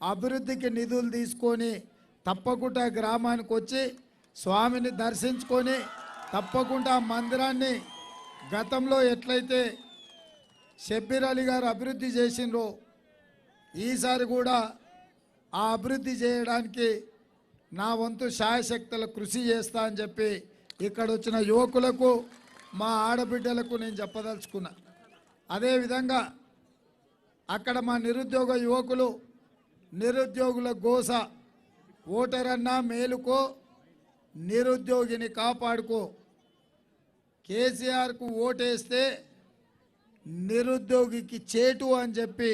అభివృద్ధికి నిధులు తీసుకొని తప్పకుండా గ్రామానికి వచ్చి స్వామిని దర్శించుకొని తప్పకుండా మందిరాన్ని గతంలో ఎట్లయితే షబ్బీర్ అలీ గారు అభివృద్ధి చేసిండ్రో ఈసారి కూడా ఆ అభివృద్ధి చేయడానికి నా వంతు శాయశక్తుల కృషి చేస్తా అని చెప్పి ఇక్కడ వచ్చిన యువకులకు మా ఆడబిడ్డలకు నేను చెప్పదలుచుకున్నా. అదేవిధంగా అక్కడ మా నిరుద్యోగ యువకులు నిరుద్యోగుల గోస. ఓటరన్నా మేలుకో నిరుద్యోగిని కాపాడుకో. కేసీఆర్కు ఓటేస్తే నిరుద్యోగికి చేటు అని చెప్పి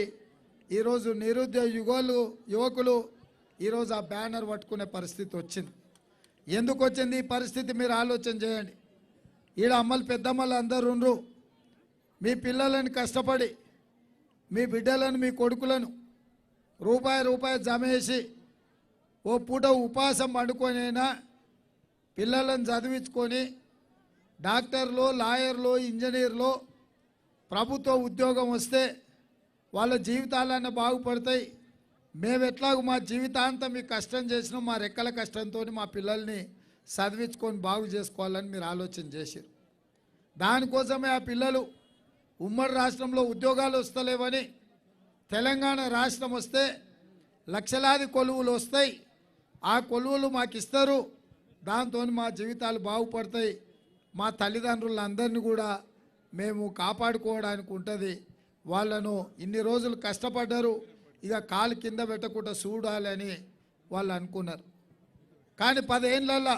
ఈరోజు నిరుద్యోగ యుగలు యువకులు ఈరోజు ఆ బ్యానర్ పట్టుకునే పరిస్థితి వచ్చింది. ఎందుకు వచ్చింది? ఈ పరిస్థితి మీరు ఆలోచన చేయండి. ఈడ అమ్మలు పెద్దమ్మలు అందరు మీ పిల్లలను కష్టపడి మీ బిడ్డలను మీ కొడుకులను రూపాయి రూపాయి జమేసి ఓ పూట ఉపాసం పండుకొనైనా పిల్లలను చదివించుకొని డాక్టర్లు లాయర్లు ఇంజనీర్లు ప్రభుత్వ ఉద్యోగం వస్తే వాళ్ళ జీవితాలన్నీ బాగుపడతాయి. మేము ఎట్లాగో మా జీవితాంతం మీ కష్టం చేసినాం మా రెక్కల కష్టంతో మా పిల్లల్ని చదివించుకొని బాగు చేసుకోవాలని మీరు ఆలోచన చేశారు దానికోసమే ఆ పిల్లలు ఉమ్మడి రాష్ట్రంలో ఉద్యోగాలు వస్తలేవని తెలంగాణ రాష్ట్రం వస్తే లక్షలాది కొలువులు వస్తాయి. ఆ కొలువులు మాకు ఇస్తారు. దాంతో మా జీవితాలు బాగుపడతాయి. మా తల్లిదండ్రులందరినీ కూడా మేము కాపాడుకోవడానికి ఉంటుంది. వాళ్ళను ఇన్ని రోజులు కష్టపడ్డారు. ఇక కాలు కింద పెట్టకుండా చూడాలని వాళ్ళు అనుకున్నారు. కానీ పదేళ్ళల్లో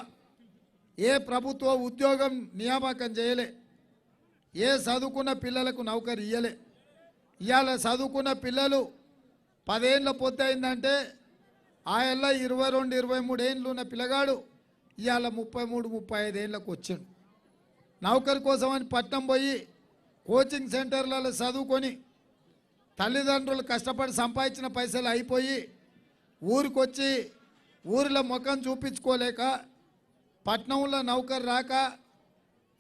ఏ ప్రభుత్వ ఉద్యోగం నియామకం చేయలే. ఏ చదువుకున్న పిల్లలకు నౌకరి ఇయ్యలే. ఇవాళ చదువుకున్న పిల్లలు పదేళ్ళ పొద్దు అయిందంటే ఆయల్ల ఇరవై రెండు ఇరవై మూడు ఏళ్ళు ఉన్న పిల్లగాడు ఇవాళ ముప్పై మూడు ముప్పై ఐదు ఏళ్ళకు వచ్చాడు. నౌకరి కోసమని పట్నం పోయి కోచింగ్ సెంటర్లలో చదువుకొని తల్లిదండ్రులు కష్టపడి సంపాదించిన పైసలు అయిపోయి ఊరికొచ్చి ఊరిలో ముఖం చూపించుకోలేక పట్నంలో నౌకరు రాక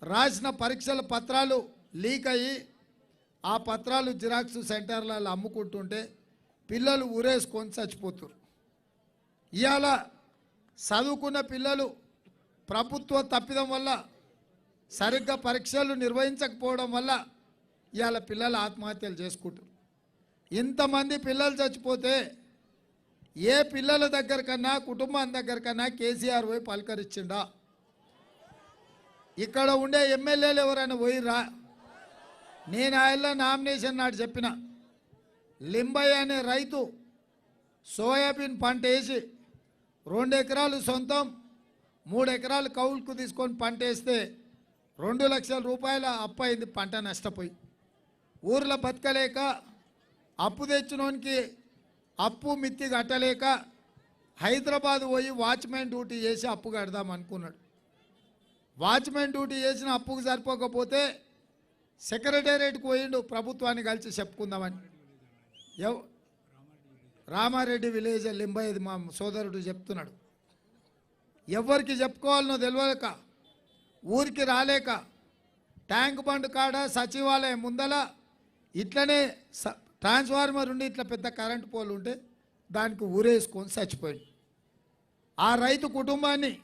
రాసిన పరీక్షల పత్రాలు లీక్ అయ్యి ఆ పత్రాలు జిరాక్స్ సెంటర్లలో అమ్ముకుంటుంటే పిల్లలు ఊరేసుకొని చచ్చిపోతారు. ఇవాళ చదువుకున్న పిల్లలు ప్రభుత్వ తప్పిదం వల్ల సరిగ్గా పరీక్షలు నిర్వహించకపోవడం వల్ల ఇవాళ పిల్లలు ఆత్మహత్యలు చేసుకుంటారు. ఇంతమంది పిల్లలు చచ్చిపోతే ఏ పిల్లల దగ్గర కన్నా కుటుంబం దగ్గర కన్నా కేసీఆర్ పోయి పలకరించిండా ఇక్కడ ఉండే ఎమ్మెల్యేలు ఎవరైనా పోయిరా నేను ఆయన నామినేషన్ నాడు చెప్పిన. లింబయ్య అనే రైతు సోయాబీన్ పంట వేసి రెండు ఎకరాలు సొంతం మూడు ఎకరాలు కౌలుకు తీసుకొని పంట వేస్తే రెండు లక్షల రూపాయల అప్పు అయింది పంట నష్టపోయి. ఊర్లో బతకలేక అప్పు తెచ్చినోనికి అప్పు మిత్తి కట్టలేక హైదరాబాద్ పోయి వాచ్మెన్ డ్యూటీ చేసి అప్పు కడదాం అనుకున్నాడు. వాచ్మెన్ డ్యూటీ చేసిన అప్పుకు సరిపోకపోతే సెక్రటేరియట్కి పోయిండు ప్రభుత్వాన్ని కలిసి చెప్పుకుందామని. ఎవ రామారెడ్డి విలేజ్ లింబయ్యది మా సోదరుడు చెప్తున్నాడు. ఎవరికి చెప్పుకోవాలనో తెలియక ఊరికి రాలేక ట్యాంక్ బండ్ కాడ సచివాలయం ముందల ఇట్లనే స- ట్రాన్స్ఫార్మర్ ఉండి ఇట్లా పెద్ద కరెంటు పోల్ ఉంటే దానికి ఊరేసుకొని చచ్చిపోయింది ఆ రైతు కుటుంబాన్ని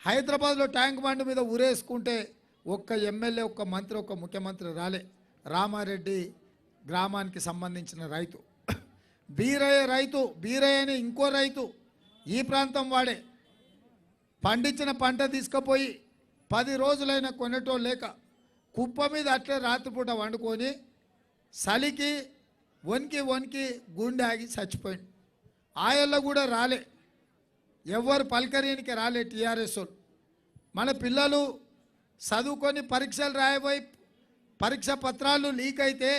హైదరాబాద్లో ట్యాంక్ బండ్ మీద ఊరేసుకుంటే ఒక్క ఎమ్మెల్యే ఒక్క మంత్రి ఒక్క ముఖ్యమంత్రి రాలే. రామారెడ్డి గ్రామానికి సంబంధించిన రైతు. బీరయ్య రైతు బీరయ్య అని ఇంకో రైతు ఈ ప్రాంతం వాడే. పండించిన పంట తీసుకుపోయి పది రోజులైన కొనటో లేక కుప్ప మీద అట్లే రాత్రిపూట వండుకొని చలికి వణికి వణికి గుండె ఆగి చచ్చిపోయింది ఆయల్లో కూడా రాలే. ఎవరు పలకరీనికి రాలే టీఆర్ఎస్ మన పిల్లలు చదువుకొని పరీక్షలు రాయబోయి పరీక్ష పత్రాలు లీక్ అయితే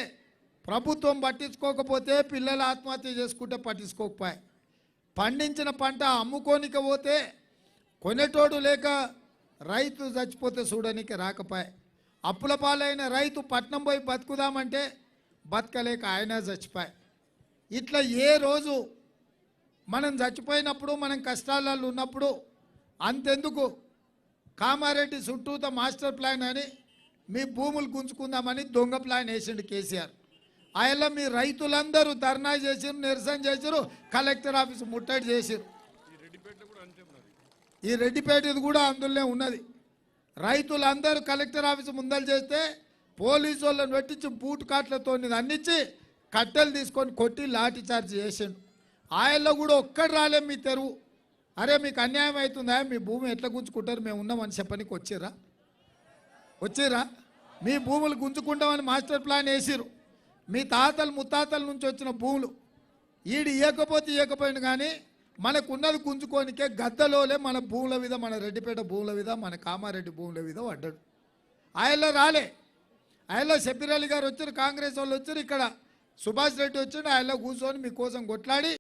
ప్రభుత్వం పట్టించుకోకపోతే పిల్లలు ఆత్మహత్య చేసుకుంటే పట్టించుకోకపోయాయి. పండించిన పంట అమ్ముకోనిక పోతే కొనేటోడు లేక రైతు చచ్చిపోతే చూడనికి రాకపోయి అప్పుల పాలైన రైతు పట్నం పోయి బతుకుదామంటే బతకలేక ఆయన చచ్చిపోయాయి. ఇట్లా ఏ రోజు మనం చచ్చిపోయినప్పుడు మనం కష్టాలలో ఉన్నప్పుడు అంతెందుకు? కామారెడ్డి చుట్టూత మాస్టర్ ప్లాన్ అని మీ భూములు గుంజుకుందామని దొంగ ప్లాన్ వేసిండు కేసీఆర్. ఆయన మీ రైతులందరూ ధర్నా చేసిరు నిరసన చేసిరు కలెక్టర్ ఆఫీస్ ముట్టడి చేసిరు ఈ రెడ్డిపేటది కూడా అందులోనే ఉన్నది. రైతులందరూ కలెక్టర్ ఆఫీస్ ముందలు చేస్తే పోలీసు వాళ్ళని పెట్టించి బూట్ కాట్లతో అందించి కట్టెలు తీసుకొని కొట్టి లాఠీ చార్జ్ చేసిండు. ఆయనలో కూడా ఒక్కడు రాలే మీ తెరువు. అరే మీకు అన్యాయం అవుతుందా? మీ భూమి ఎట్లా గుంజుకుంటారు? మేము ఉన్నామని చెప్పనికి వచ్చిర్రా వచ్చిర్రా మీ భూములు గుంజుకుంటామని మాస్టర్ ప్లాన్ వేసిరు మీ తాతలు ముత్తాతల నుంచి వచ్చిన భూములు. ఈడు ఇవ్వకపోతే ఇవ్వకపోయింది కానీ మనకున్నది గుంజుకోనికే గద్దలోలే మన భూముల మీద మన రెడ్డిపేట భూముల మీద మన కామారెడ్డి భూముల మీద పడ్డాడు. ఆయనలో రాలే. ఆయనలో షబీర్ అలీ గారు వచ్చారు కాంగ్రెస్ వాళ్ళు వచ్చారు ఇక్కడ సుభాష్ రెడ్డి వచ్చాడు ఆయనలో కూర్చొని మీకోసం కొట్లాడి